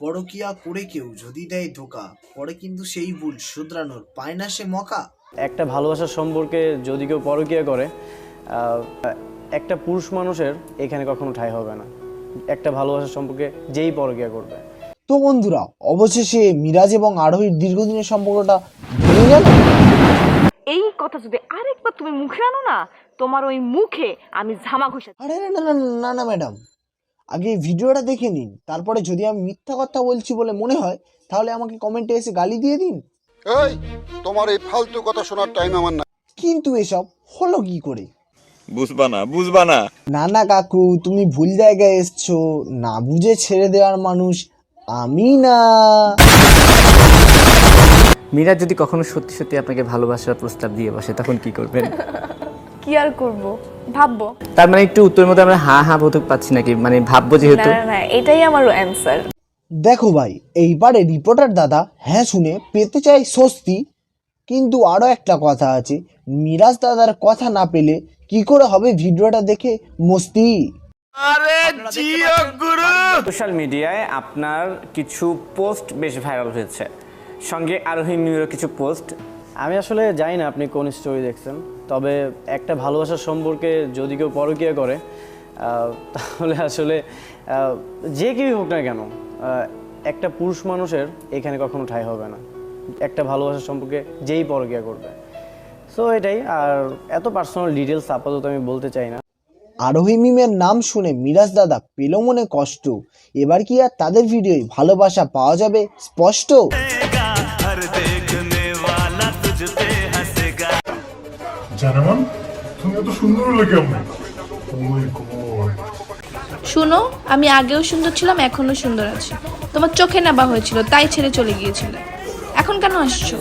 পরকিয়া করে কেউ যদি দেয় ধোকা পরে কিন্তু সেই ভুল শুধরানোর পায় না সে মকা। একটা ভালোবাসার সম্পর্কে যদি কেউ পরকীয়া করে আহ, একটা পুরুষ মানুষের এখানে কখনো ঠাঁই হবে না। একটা ভালোবাসার সম্পর্কে যেই পরকীয়া করবে। তো বন্ধুরা অবশেষে মিরাজ এবং আরোহীর দীর্ঘদিনের সম্পর্কটা ভেঙে গেল। এই কথা যদি আরেকবার তুমি মুখে আনো না তোমার ওই মুখে আমি ঝামা ঘষে আরে না না না ম্যাডাম। আগে ভিডিওটা দেখে নিন। তারপরে যদি আমি মিথ্যা কথা বলছি বলে মনে হয় তাহলে আমাকে কমেন্টে এসে গালি দিয়ে দিন। এই তোমার এই ফালতু কথা শোনার টাইম আমার না কিন্তু এসব হলো কি করে? বুঝবা না বুঝবা না। না না কাকু তুমি ভুল জায়গায় এসছো। না বুঝে ছেড়ে দেওয়ার মানুষ আমি না। মীরা যদি কখনো সত্যি সত্যি আপনাকে ভালোবাসার প্রস্তাব দিয়ে বসে তখন কি করবেন? কি আর করব? ভাববো। তার মানে একটু উত্তরের মধ্যে আমরা হা হা বোধক পাচ্ছি নাকি? মানে ভাববো যেহেতু। না না এটাই আমার অ্যান্সার দেখো ভাই এইবারে রিপোর্টার দাদা হ্যাঁ শুনে পেতে চাই স্বস্তি কিন্তু আরও একটা কথা আছে। মিরাজ দাদার কথা না পেলে কি করে হবে ভিডিওটা দেখে মস্তি? সোশ্যাল মিডিয়ায় আপনার কিছু পোস্ট বেশ ভাইরাল হয়েছে। সঙ্গে আরোহী মিউরও কিছু পোস্ট আমি আসলে জানি না আপনি কোন স্টোরি দেখছেন, তবে একটা ভালোবাসার সম্পর্কে যদি কেউ পরকীয়া করে তাহলে আসলে যে কেউই হোক না কেন একটা পুরুষ মানুষের এখানে কখনো ঠাই হবে না। একটা ভালোবাসার সম্পর্কে যেই পরকীয়া করবে। সো এটাই, আর এত পার্সোনাল ডিটেলস আপাতত আমি বলতে চাই না। আরোহী মিমের নাম শুনে মিরাজ দাদা পেল মনে কষ্ট। এবার কি আর তাদের ভিডিওয় ভালোবাসা পাওয়া যাবে? স্পষ্ট। জানেমান তুমি এত সুন্দর শুনো, আমি আগেও সুন্দর ছিলাম এখনও সুন্দর আছি। তোমার চোখে নেবা হয়েছিল, তাই ছেড়ে চলে গিয়েছিলে। এখন কেন আসছো?